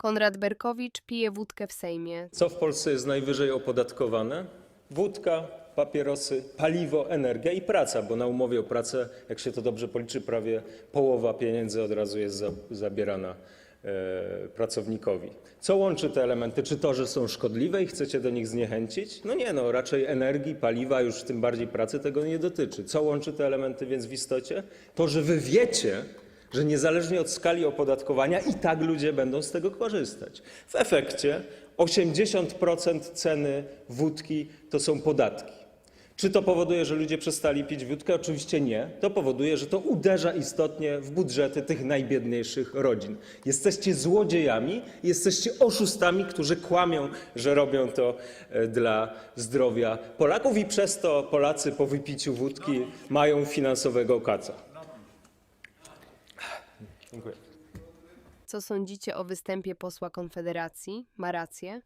Konrad Berkowicz pije wódkę w Sejmie. Co w Polsce jest najwyżej opodatkowane? Wódka, papierosy, paliwo, energia i praca, bo na umowie o pracę, jak się to dobrze policzy, prawie połowa pieniędzy od razu jest za, zabierana e, pracownikowi. Co łączy te elementy? Czy to, że są szkodliwe i chcecie do nich zniechęcić? No nie, no raczej energii, paliwa, już tym bardziej pracy tego nie dotyczy. Co łączy te elementy więc w istocie? To, że wy wiecie, że niezależnie od skali opodatkowania i tak ludzie będą z tego korzystać. W efekcie 80% ceny wódki to są podatki. Czy to powoduje, że ludzie przestali pić wódkę? Oczywiście nie. To powoduje, że to uderza istotnie w budżety tych najbiedniejszych rodzin. Jesteście złodziejami, jesteście oszustami, którzy kłamią, że robią to e, dla zdrowia Polaków i przez to Polacy po wypiciu wódki mają finansowego kaca. Dziękuję. Co sądzicie o występie posła Konfederacji? Ma rację?